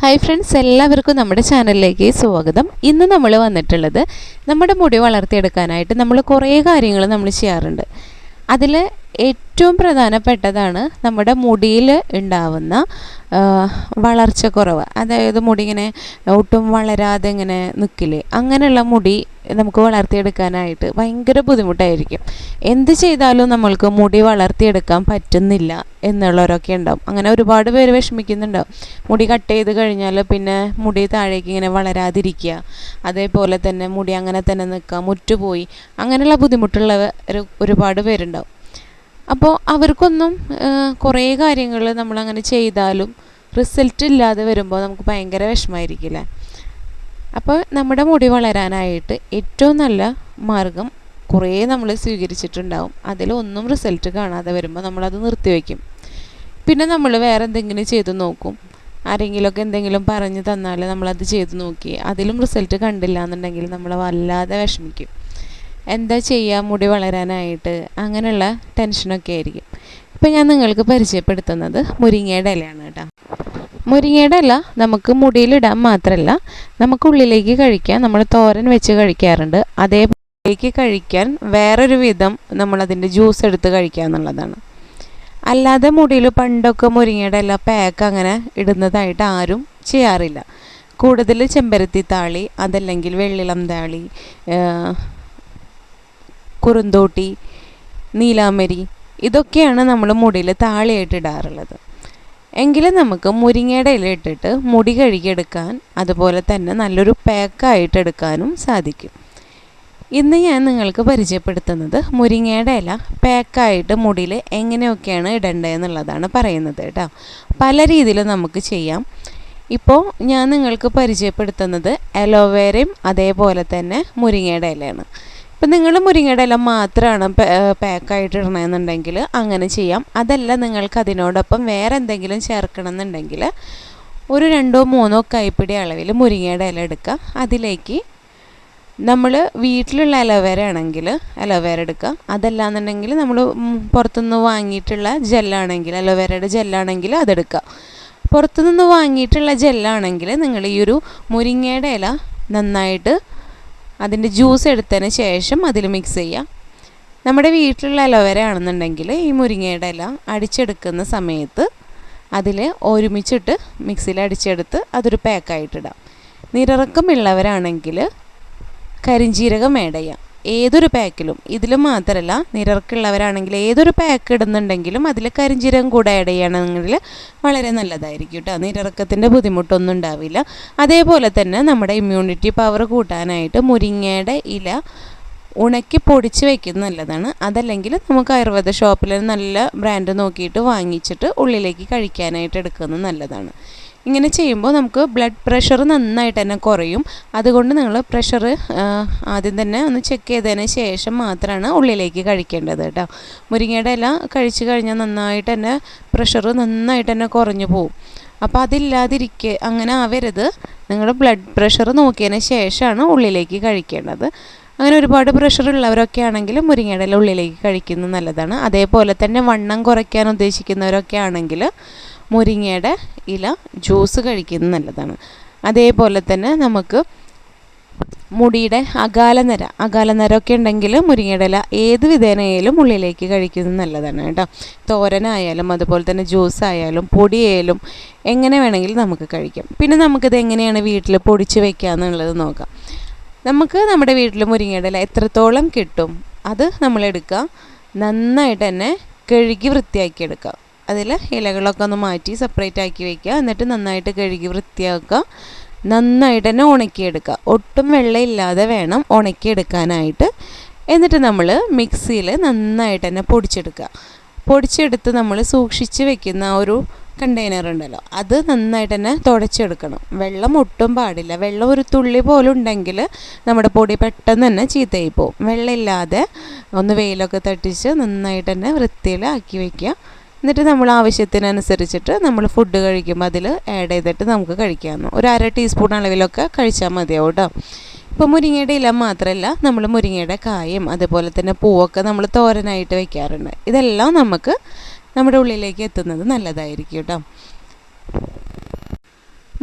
Hi friends എല്ലാവർക്കും നമ്മുടെ ചാനലിലേക്ക് സ്വാഗതം. ഇന്ന് നമ്മൾ വന്നിട്ടുള്ളത് നമ്മുടെ മുടി വളർത്തിയെടുക്കാനായിട്ട് നമ്മൾ കുറേ കാര്യങ്ങൾ നമ്മൾ ചെയ്യാറുണ്ട്. അതിൽ ഏറ്റവും പ്രധാനപ്പെട്ടതാണ് നമ്മുടെ മുടിയിൽ ഉണ്ടാവുന്ന വളർച്ച കുറവ് അതായത് മുടി ഇങ്ങനെ ഒട്ടും വളരാതെ ഇങ്ങനെ നിൽക്കില്ലേ? അങ്ങനെയുള്ള മുടി നമുക്ക് വളർത്തിയെടുക്കാനായിട്ട് ഭയങ്കര ബുദ്ധിമുട്ടായിരിക്കും. എന്ത് ചെയ്താലും നമ്മൾക്ക് മുടി വളർത്തിയെടുക്കാൻ പറ്റുന്നില്ല എന്നുള്ളവരൊക്കെ ഉണ്ടാവും. അങ്ങനെ ഒരുപാട് പേര് വിഷമിക്കുന്നുണ്ടാവും. മുടി കട്ട് ചെയ്ത് കഴിഞ്ഞാൽ പിന്നെ മുടി താഴേക്ക് ഇങ്ങനെ വളരാതിരിക്കുക. അതേപോലെ തന്നെ മുടി അങ്ങനെ തന്നെ നിൽക്കുക മുറ്റുപോയി. അങ്ങനെയുള്ള ബുദ്ധിമുട്ടുള്ളവർ ഒരുപാട് പേരുണ്ടാവും. അപ്പോൾ അവർക്കൊന്നും കുറേ കാര്യങ്ങൾ നമ്മളങ്ങനെ ചെയ്താലും റിസൾട്ട് ഇല്ലാതെ വരുമ്പോൾ നമുക്ക് ഭയങ്കര വിഷമമായിരിക്കില്ലേ അപ്പോൾ നമ്മുടെ മുടി വളരാനായിട്ട് ഏറ്റവും നല്ല മാർഗം കുറേ നമ്മൾ സ്വീകരിച്ചിട്ടുണ്ടാവും. അതിലൊന്നും റിസൾട്ട് കാണാതെ വരുമ്പോൾ നമ്മളത് നിർത്തിവെക്കും പിന്നെ നമ്മൾ വേറെ എന്തെങ്കിലും ചെയ്ത് നോക്കും. ആരെങ്കിലുമൊക്കെ എന്തെങ്കിലും പറഞ്ഞു തന്നാൽ നമ്മളത് ചെയ്ത് നോക്കി. അതിലും റിസൾട്ട് കണ്ടില്ല എന്നുണ്ടെങ്കിൽ നമ്മൾ വല്ലാതെ വിഷമിക്കും. എന്താ ചെയ്യുക മുടി വളരാനായിട്ട് അങ്ങനെയുള്ള ടെൻഷനൊക്കെ ആയിരിക്കും. ഇപ്പം ഞാൻ നിങ്ങൾക്ക് പരിചയപ്പെടുത്തുന്നത് മുരിങ്ങയുടെ ഇലയാണ് കേട്ടോ. മുരിങ്ങയുടെ ഇല നമുക്ക് മുടിയിലിടാൻ മാത്രമല്ല നമുക്ക് ഉള്ളിലേക്ക് കഴിക്കാൻ നമ്മൾ തോരൻ വെച്ച് കഴിക്കാറുണ്ട്. അതേപോലേക്ക് കഴിക്കാൻ വേറൊരു വിധം നമ്മളതിന്റെ ജ്യൂസ് എടുത്ത് കഴിക്കുക എന്നുള്ളതാണ്. അല്ലാതെ മുടിയിൽ പണ്ടൊക്കെ മുരിങ്ങയുടെ ഇല പാക്ക് അങ്ങനെ ഇടുന്നതായിട്ട് ആരും ചെയ്യാറില്ല. കൂടുതൽ ചെമ്പരത്തി താളി അതല്ലെങ്കിൽ വെള്ളിളം താളി കുറുന്തോട്ടി നീലാമരി ഇതൊക്കെയാണ് നമ്മൾ മുടിയിൽ താളിയായിട്ട് ഇടാറുള്ളത്. എങ്കിലും നമുക്ക് മുരിങ്ങയുടെ ഇല ഇട്ടിട്ട് മുടി കഴുകിയെടുക്കാൻ അതുപോലെ തന്നെ നല്ലൊരു പാക്കായിട്ട് എടുക്കാനും സാധിക്കും. ഇന്ന് ഞാൻ നിങ്ങൾക്ക് പരിചയപ്പെടുത്തുന്നത് മുരിങ്ങയുടെ ഇല പാക്കായിട്ട് മുടിയിൽ എങ്ങനെയൊക്കെയാണ് ഇടേണ്ടതെന്നുള്ളതാണ് പറയുന്നത് കേട്ടോ. പല രീതിയിൽ നമുക്ക് ചെയ്യാം. ഇപ്പോൾ ഞാൻ നിങ്ങൾക്ക് പരിചയപ്പെടുത്തുന്നത് അലോവേരയും അതേപോലെ തന്നെ മുരിങ്ങയുടെ ഇലയാണ്. ഇപ്പം നിങ്ങൾ മുരിങ്ങയുടെ ഇല മാത്രമാണ് പാക്കായിട്ട് ഇടണമെന്നുണ്ടെങ്കിൽ അങ്ങനെ ചെയ്യാം. അതല്ല നിങ്ങൾക്ക് അതിനോടൊപ്പം വേറെ എന്തെങ്കിലും ചേർക്കണം എന്നുണ്ടെങ്കിൽ ഒരു രണ്ടോ മൂന്നോ കൈപ്പിടി അളവിൽ മുരിങ്ങയുടെ ഇല എടുക്കുക. അതിലേക്ക് നമ്മൾ വീട്ടിലുള്ള അലോവേര ആണെങ്കിൽ അലോവേര എടുക്കുക. അതല്ല എന്നുണ്ടെങ്കിൽ നമ്മൾ പുറത്തുനിന്ന് വാങ്ങിയിട്ടുള്ള ജെല്ലാണെങ്കിൽ അലോവേരയുടെ ജെല്ലാണെങ്കിൽ അതെടുക്കുക. പുറത്തുനിന്ന് വാങ്ങിയിട്ടുള്ള ജെല്ലാണെങ്കിൽ നിങ്ങൾ ഈ ഒരു മുരിങ്ങയുടെ ഇല നന്നായിട്ട് അതിന്റെ ജ്യൂസ് എടുത്തതിന് ശേഷം അതിൽ മിക്സ് ചെയ്യുക നമ്മുടെ വീട്ടിലുള്ള അലോവേര ആണെന്നുണ്ടെങ്കിൽ ഈ മുരിങ്ങയുടെ ഇല അടിച്ചെടുക്കുന്ന സമയത്ത് അതിൽ ഒരുമിച്ചിട്ട് മിക്സിയിൽ അടിച്ചെടുത്ത് അതൊരു പാക്കായിട്ടിടാം നിരറക്കമുള്ളവരാണെങ്കിൽ കരിഞ്ജീരകം ആഡ് ചെയ്യാം. ഏതൊരു പാക്കിലും ഇതിൽ മാത്രമല്ല നിരർക്കുള്ളവരാണെങ്കിൽ ഏതൊരു പാക്ക് ഇടുന്നുണ്ടെങ്കിലും അതിൽ കരിഞ്ചീരം കൂടെ ആഡ് ചെയ്യണമെങ്കിൽ വളരെ നല്ലതായിരിക്കും കേട്ടോ നിരർക്കത്തിന്റെ ബുദ്ധിമുട്ടൊന്നും ഉണ്ടാവില്ല. അതേപോലെ തന്നെ നമ്മുടെ ഇമ്മ്യൂണിറ്റി പവർ കൂട്ടാനായിട്ട് മുരിങ്ങയുടെ ഇല ഉണക്കി പൊടിച്ച് വയ്ക്കുന്നത് നല്ലതാണ്. അതല്ലെങ്കിൽ നമുക്ക് ആയുർവേദ ഷോപ്പിൽ നല്ല ബ്രാൻഡ് നോക്കിയിട്ട് വാങ്ങിച്ചിട്ട് ഉള്ളിലേക്ക് കഴിക്കാനായിട്ട് എടുക്കുന്നത് നല്ലതാണ്. ഇങ്ങനെ ചെയ്യുമ്പോൾ നമുക്ക് ബ്ലഡ് പ്രഷർ നന്നായിട്ട് തന്നെ കുറയും. അതുകൊണ്ട് നിങ്ങൾ പ്രഷർ ആദ്യം തന്നെ ഒന്ന് ചെക്ക് ചെയ്തതിന് ശേഷം മാത്രമാണ് ഉള്ളിലേക്ക് കഴിക്കേണ്ടത് കേട്ടോ. മുരിങ്ങയുടെ ഇല കഴിച്ചു കഴിഞ്ഞാൽ നന്നായിട്ട് തന്നെ പ്രഷർ നന്നായിട്ട് തന്നെ കുറഞ്ഞു പോകും അപ്പോൾ അതില്ലാതിരിക്കെ അങ്ങനെ ആവരുത്. നിങ്ങൾ ബ്ലഡ് പ്രഷർ നോക്കിയതിന് ശേഷമാണ് ഉള്ളിലേക്ക് കഴിക്കേണ്ടത്. അങ്ങനെ ഒരുപാട് പ്രഷർ ഉള്ളവരൊക്കെ ആണെങ്കിൽ മുരിങ്ങയുടെ ഉള്ളിലേക്ക് കഴിക്കുന്നത് നല്ലതാണ്. അതേപോലെ തന്നെ വണ്ണം കുറയ്ക്കാൻ ഉദ്ദേശിക്കുന്നവരൊക്കെ ആണെങ്കിൽ മുരിങ്ങയുടെ ഇല ജ്യൂസ് കഴിക്കുന്നത് നല്ലതാണ്. അതേപോലെ തന്നെ നമുക്ക് മുടിയുടെ അകാലനര അകാലനരമൊക്കെ ഉണ്ടെങ്കിൽ മുരിങ്ങയുടെ ഇല ഏത് വിധേനയായാലും ഉള്ളിലേക്ക് കഴിക്കുന്നത് നല്ലതാണ് കേട്ടോ. തോരനായാലും അതുപോലെ തന്നെ ജ്യൂസ് ആയാലും പൊടിയായാലും എങ്ങനെ വേണമെങ്കിലും നമുക്ക് കഴിക്കാം. പിന്നെ നമുക്കിത് എങ്ങനെയാണ് വീട്ടിൽ പൊടിച്ച് വെക്കുക എന്നുള്ളത് നോക്കാം. നമുക്ക് നമ്മുടെ വീട്ടിൽ മുരിങ്ങയുടെ ഇല എത്രത്തോളം കിട്ടും? അത് നമ്മളെടുക്കുക നന്നായിട്ട് തന്നെ കഴുകി വൃത്തിയാക്കി എടുക്കുക. അതിൽ ഇലകളൊക്കെ ഒന്ന് മാറ്റി സെപ്പറേറ്റ് ആക്കി വയ്ക്കുക എന്നിട്ട് നന്നായിട്ട് കഴുകി വൃത്തിയാക്കുക. നന്നായിട്ട് തന്നെ ഉണക്കിയെടുക്കുക. ഒട്ടും വെള്ളമില്ലാതെ വേണം ഉണക്കിയെടുക്കാനായിട്ട്. എന്നിട്ട് നമ്മൾ മിക്സിയിൽ നന്നായിട്ട് തന്നെ പൊടിച്ചെടുക്കുക. പൊടിച്ചെടുത്ത് നമ്മൾ സൂക്ഷിച്ച് വെക്കുന്ന ഒരു കണ്ടെയ്നർ ഉണ്ടല്ലോ അത് നന്നായിട്ട് തന്നെ തുടച്ചെടുക്കണം. വെള്ളം ഒട്ടും പാടില്ല. വെള്ളം ഒരു തുള്ളി പോലും ഉണ്ടെങ്കിൽ നമ്മുടെ പൊടി പെട്ടെന്ന് തന്നെ ചീത്തയായി പോകും വെള്ളമില്ലാതെ ഒന്ന് വെയിലൊക്കെ തട്ടിച്ച് നന്നായിട്ട് തന്നെ വൃത്തിയിൽ ആക്കി വയ്ക്കുക എന്നിട്ട് നമ്മൾ ആവശ്യത്തിനനുസരിച്ചിട്ട് നമ്മൾ ഫുഡ് കഴിക്കുമ്പോൾ അതിൽ ആഡ് ചെയ്തിട്ട് നമുക്ക് കഴിക്കാമെന്ന് ഒരു അര ടീസ്പൂൺ അളവിലൊക്കെ കഴിച്ചാൽ മതിയാവും കേട്ടോ ഇപ്പോൾ മുരിങ്ങയുടെ ഇല മാത്രമല്ല നമ്മൾ മുരിങ്ങയുടെ കായും അതുപോലെ തന്നെ പൂവൊക്കെ നമ്മൾ തോരനായിട്ട് വെക്കാറുണ്ട്. ഇതെല്ലാം നമുക്ക് നമ്മുടെ ഉള്ളിലേക്ക് എത്തുന്നത് നല്ലതായിരിക്കും കേട്ടോ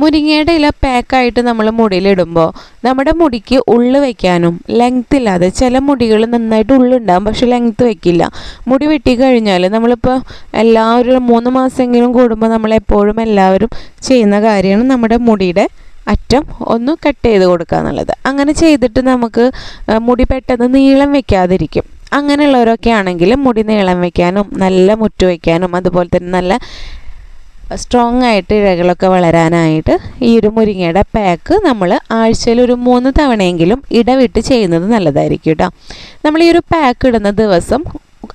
മുരിങ്ങയുടെ ഇല പാക്കായിട്ട് നമ്മൾ മുടിയിലിടുമ്പോൾ നമ്മുടെ മുടിക്ക് ഉള്ളു വയ്ക്കാനും ലെങ്ത് ഇല്ലാതെ ചില മുടികൾ നന്നായിട്ട് ഉള്ളുണ്ടാകും പക്ഷെ ലെങ്ത് വയ്ക്കില്ല മുടി വെട്ടി കഴിഞ്ഞാൽ നമ്മളിപ്പോൾ എല്ലാവരും മൂന്ന് മാസമെങ്കിലും കൂടുമ്പോൾ നമ്മളെപ്പോഴും എല്ലാവരും ചെയ്യുന്ന കാര്യമാണ് നമ്മുടെ മുടിയുടെ അറ്റം ഒന്ന് കട്ട് ചെയ്ത് കൊടുക്കുക എന്നുള്ളത്. അങ്ങനെ ചെയ്തിട്ട് നമുക്ക് മുടി പെട്ടെന്ന് നീളം വെക്കാതിരിക്കും. അങ്ങനെയുള്ളവരൊക്കെ ആണെങ്കിൽ മുടി നീളം വയ്ക്കാനും നല്ല മുറ്റു വയ്ക്കാനും അതുപോലെ തന്നെ നല്ല സ്ട്രോങ് ആയിട്ട് ഇഴകളൊക്കെ വളരാനായിട്ട് ഈ ഒരു മുരിങ്ങയുടെ പാക്ക് നമ്മൾ ആഴ്ചയിൽ ഒരു മൂന്ന് തവണയെങ്കിലും ഇടവിട്ട് ചെയ്യുന്നത് നല്ലതായിരിക്കും കേട്ടോ. നമ്മൾ ഈ ഒരു പാക്ക് ഇടുന്ന ദിവസം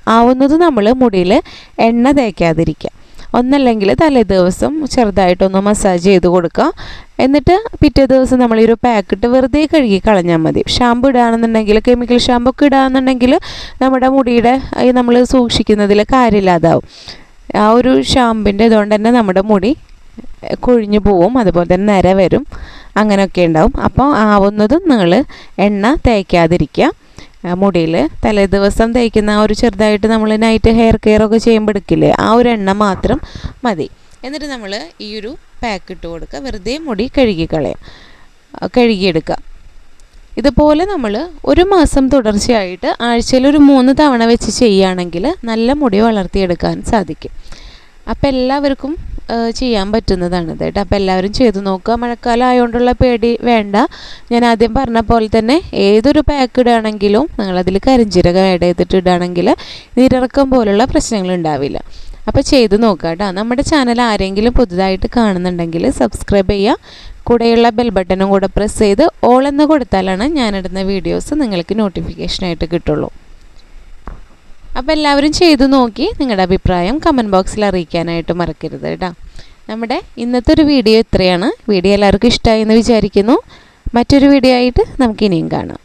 ആവുന്നത് നമ്മൾ മുടിയിൽ എണ്ണ തേക്കാതിരിക്കുക. ഒന്നല്ലെങ്കിൽ തലേ ദിവസം ചെറുതായിട്ടൊന്ന് മസാജ് ചെയ്ത് കൊടുക്കുക. എന്നിട്ട് പിറ്റേ ദിവസം നമ്മൾ ഈ ഒരു പാക്കിട്ട് വെറുതെ കഴുകി കളഞ്ഞാൽ മതി. ഷാമ്പു ഇടുകയാണെന്നുണ്ടെങ്കിൽ കെമിക്കൽ ഷാമ്പു ഒക്കെ ഇടുകയാണെന്നുണ്ടെങ്കിൽ നമ്മുടെ മുടിയുടെ നമ്മൾ സൂക്ഷിക്കുന്നതിൽ കാര്യമില്ലാതാവും. ആ ഒരു ഷാമ്പിന്റെ ഇതുകൊണ്ട് തന്നെ നമ്മുടെ മുടി കൊഴിഞ്ഞു പോവും അതുപോലെ തന്നെ നര വരും അങ്ങനെയൊക്കെ ഉണ്ടാവും. അപ്പോൾ ആവുന്നതും നിങ്ങൾ എണ്ണ തേക്കാതിരിക്കുക. മുടിയിൽ തലേ ദിവസം തേക്കുന്ന ആ ഒരു ചെറുതായിട്ട് നമ്മൾ നൈറ്റ് ഹെയർ കെയർ ഒക്കെ ചെയ്യുമ്പോൾ എടുക്കില്ലേ ആ ഒരു എണ്ണ മാത്രം മതി. എന്നിട്ട് നമ്മൾ ഈ ഒരു പാക്ക് ഇട്ട് കൊടുക്കുക. വെറുതെ മുടി കഴുകിക്കളയാം കളയാം കഴുകിയെടുക്കുക. ഇതുപോലെ നമ്മൾ ഒരു മാസം തുടർച്ചയായിട്ട് ആഴ്ചയിൽ ഒരു മൂന്ന് തവണ വെച്ച് ചെയ്യുകയാണെങ്കിൽ നല്ല മുടി വളർത്തിയെടുക്കാൻ സാധിക്കും. അപ്പം എല്ലാവർക്കും ചെയ്യാൻ പറ്റുന്നതാണ് ഇതായിട്ട് അപ്പോൾ എല്ലാവരും ചെയ്തു നോക്കുക. മഴക്കാലം ആയതുകൊണ്ടുള്ള പേടി വേണ്ട. ഞാൻ ആദ്യം പറഞ്ഞ പോലെ തന്നെ ഏതൊരു പാക്ക് ഇടുകയാണെങ്കിലും നിങ്ങളതിൽ കരിഞ്ചീരകം ആഡ് ചെയ്തിട്ട് ഇടുകയാണെങ്കിൽ നീരിറക്കം പോലുള്ള പ്രശ്നങ്ങൾ ഉണ്ടാവില്ല. അപ്പോൾ ചെയ്ത് നോക്കുക കേട്ടോ. നമ്മുടെ ചാനൽ ആരെങ്കിലും പുതുതായിട്ട് കാണുന്നുണ്ടെങ്കിൽ സബ്സ്ക്രൈബ് ചെയ്യുക. കൂടെയുള്ള ബെൽ ബട്ടണും കൂടെ പ്രസ് ചെയ്ത് ഓൾ എന്ന് കൊടുത്താലാണ് ഞാനിടുന്ന വീഡിയോസ് നിങ്ങൾക്ക് നോട്ടിഫിക്കേഷനായിട്ട് കിട്ടുള്ളൂ. അപ്പോൾ എല്ലാവരും ചെയ്തു നോക്കി നിങ്ങളുടെ അഭിപ്രായം കമന്റ് ബോക്സിൽ അറിയിക്കാനായിട്ട് മറക്കരുത് കേട്ടോ. നമ്മുടെ ഇന്നത്തെ ഒരു വീഡിയോ ഇത്രയാണ്. വീഡിയോ എല്ലാവർക്കും ഇഷ്ടമായി എന്ന് വിചാരിക്കുന്നു. മറ്റൊരു വീഡിയോ ആയിട്ട് നമുക്കിനിയും കാണാം.